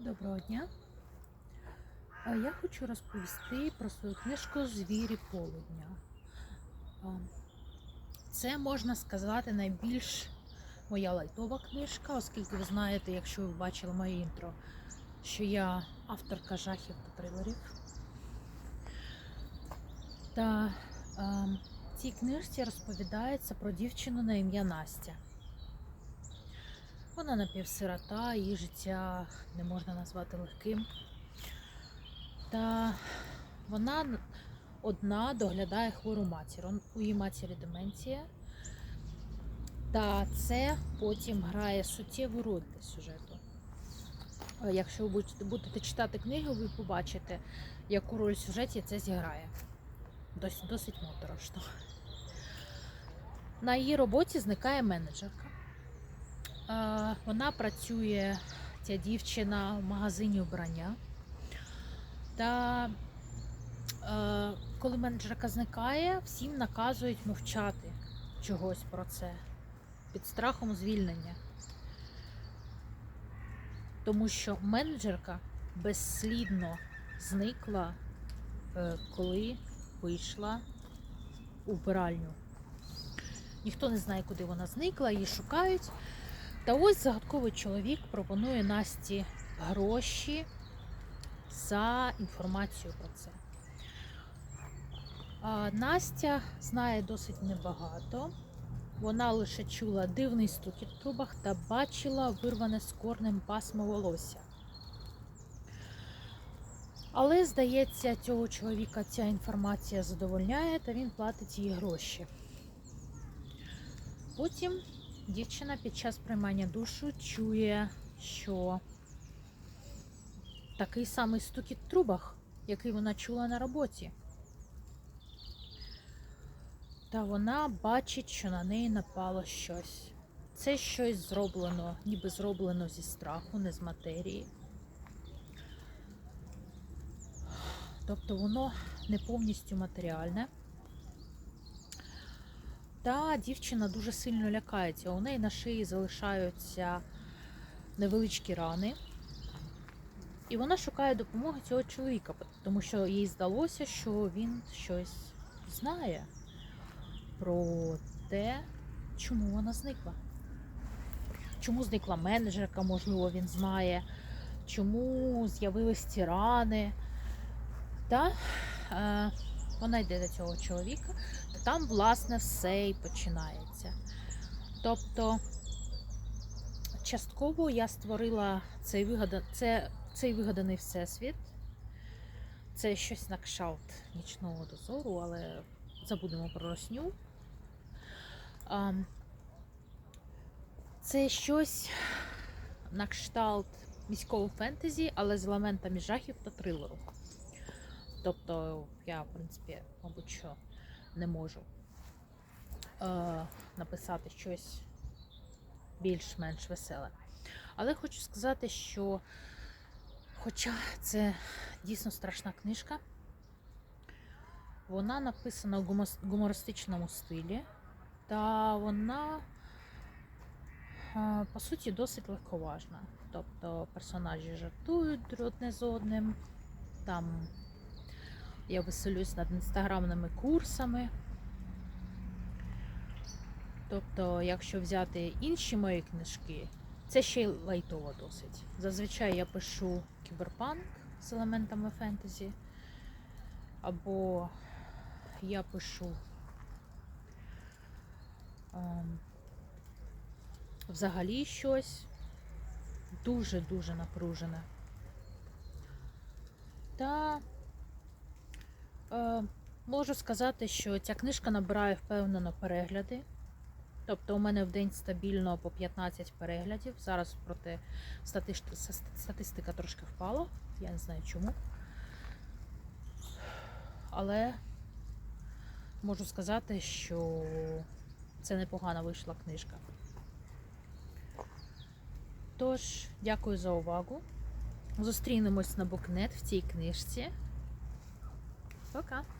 Доброго дня. Я хочу розповісти про свою книжку Звірі полудня. Це можна сказати найбільш моя лайтова книжка, оскільки ви знаєте, якщо ви бачили моє інтро, що я авторка жахів та трилерів. Та в цій книжці розповідається про дівчину на ім'я Настя. Вона напівсирота, її життя не можна назвати легким. Та вона одна доглядає хвору матір. У її матері деменція. Та це потім грає суттєву роль для сюжету. Е, Якщо ви будете, читати книгу, ви побачите, яку роль в сюжеті це зіграє. Досить, досить моторошно. На її роботі зникає менеджерка. Вона працює, ця дівчина, в магазині вбрання. Та коли менеджерка зникає, всім наказують мовчати чогось про це під страхом звільнення. Тому що менеджерка безслідно зникла, е, коли вийшла у вбиральню. Ніхто не знає, куди вона зникла, її шукають. Та ось загадковий чоловік пропонує Насті гроші за інформацію про це. А Настя знає досить небагато. Вона лише чула дивний стукіт в трубах та бачила вирване з корнем пасмо волосся. Але, здається, цього чоловіка ця інформація задовольняє, та він платить їй гроші. Потім дівчина під час приймання душу чує, що такий самий стукіт в трубах, який вона чула на роботі. Та вона бачить, що на неї напало щось. Це щось зроблено, ніби зроблено зі страху, не з матерії. Тобто воно не повністю матеріальне. Та дівчина дуже сильно лякається. У неї на шиї залишаються невеличкі рани. І вона шукає допомоги цього чоловіка, тому що їй здалося, що він щось знає про те, чому вона зникла. Чому зникла менеджерка, можливо, він знає, чому з'явились ці рани. Та е, вона йде до цього чоловіка, там, власне, все і починається. Тобто, частково я створила цей, вигада... це, цей вигаданий всесвіт. Це щось на кшалт нічного дозору, але забудемо про росню. Це щось на кшталт міського фентезі, але з елементами жахів та трилеру. Тобто я, в принципі, мабуть, що не можу е, написати щось більш-менш веселе. Але хочу сказати, що, хоча це дійсно страшна книжка, вона написана в гумористичному стилі, та вона, е, по суті, досить легковажна. Тобто персонажі жартують одне з одним. Там я веселюсь над інстаграмними курсами. Тобто, якщо взяти інші мої книжки, це ще й лайтово досить. Зазвичай я пишу кіберпанк з елементами фентезі, або я пишу ем, взагалі щось дуже-дуже напружене. Та можу сказати, що ця книжка набирає впевнено перегляди. Тобто у мене в день стабільно по 15 переглядів. Зараз проте статистика трошки впала. Я не знаю чому. Але можу сказати, що це непогана вийшла книжка. Тож, дякую за увагу. Зустрінемось на Букнет в цій книжці. Пока!